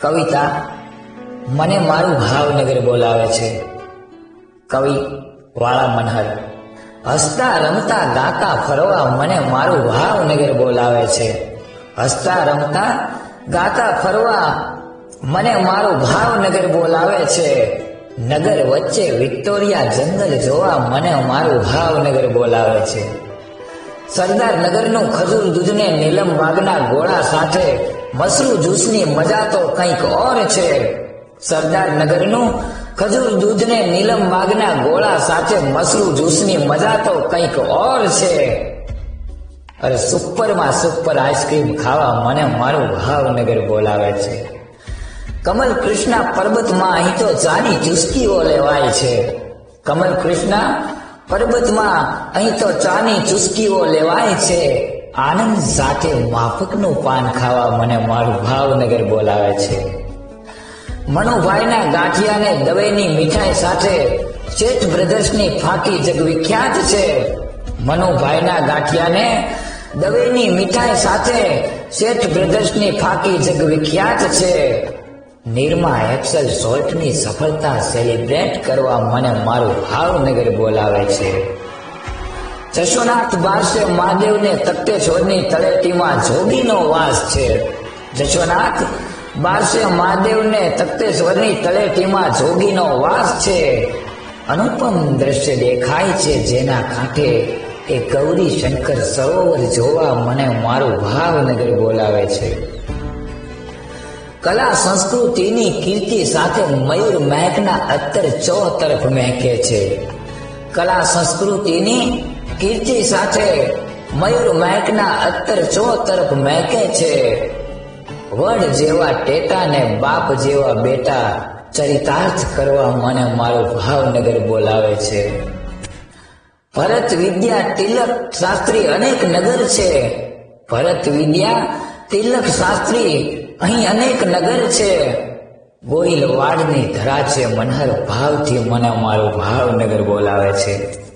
કવિતા મને મારું ભાવનગર બોલાવે છે. કવિ વાળા મનહર, હસતા રમતા ગાતા ફરવા મને મારું ભાવનગર બોલાવે છે. હસતા રમતા ગાતા ફરવા મને મારું ભાવનગર બોલાવે છે. નગર વચ્ચે વિક્ટોરિયા જંગલ જોવા મને મારું ભાવનગર બોલાવે છે. સરદાર નગરનું ખજૂર દૂધને નીલમ બાગના ગોળા સાથે, મસરૂ જ્યુસની મજા તો કંઈક ઓર છે. સરદાર નગરનું ખજૂર દૂધને નીલમ બાગના ગોળા સાથે, મસરૂ જ્યુસની મજા તો કંઈક ઓર છે. અરે સુપરમાં સુપર આઈસ્ક્રીમ ખાવા મને મારું ભાવનગર બોલાવે છે. કમલ કૃષ્ણ પર્વતમાં અહીં તો ચાની ચુસ્કીઓ લેવાય છે. કમલ કૃષ્ણા પર્વતમાં અહીં તો ચાની ચુસ્કીઓ લેવાય છે. આનંદ સાથે માફકનું પાન ખાવા મને મારું ભાવનગર બોલાવે છે. મનુભાઈના ગાંઠિયાને દવેની મીઠાઈ સાથે શેઠ બ્રધર્સની ફાકી જગવિખ્યાત છે. મનુભાઈના ગાંઠિયાને દવેની મીઠાઈ સાથે શેઠ બ્રધર્સની ફાકી જગવિખ્યાત છે. નિરમા એક્સેલ સોલ્ટની સફળતા સેલિબ્રેટ કરવા મને મારું ભાવનગર બોલાવે છે. જશોનાથ બારસે મહાદેવને તત્તેશ્વરની તળેટીમાં જોગીનો વાસ છે. જશોનાથ બારસે મહાદેવને તત્તેશ્વરની તળેટીમાં જોગીનો વાસ છે. અનુપમ દ્રશ્ય દેખાય છે જેના કાંઠે એ ગૌરી શંકર સરોવર જોવા મને મારું ભાવનગર બોલાવે છે. કલા સંસ્કૃતિની કીર્તિ સાથે મયુર મહેકના અત્તર ચો તરફ મહેકે છે. કલા સંસ્કૃતિની કીર્તિ સાથે મયુર મહેકના અત્તર ચો તરફ મહેકે છે. વડ જેવા ટેટા ને બાપ જેવા બેટા ચરિતાર્થ કરવા મને મારું ભાવનગર બોલાવે છે. ભરત વિદ્યા તિલક શાસ્ત્રી અનેક નગર છે. ભરત વિદ્યા તિલક શાસ્ત્રી, અહીં અનેક નગર છે. ગોહિલ વાડની ધરા છે, મનહર ભાવથી મને મારું ભાવનગર બોલાવે છે.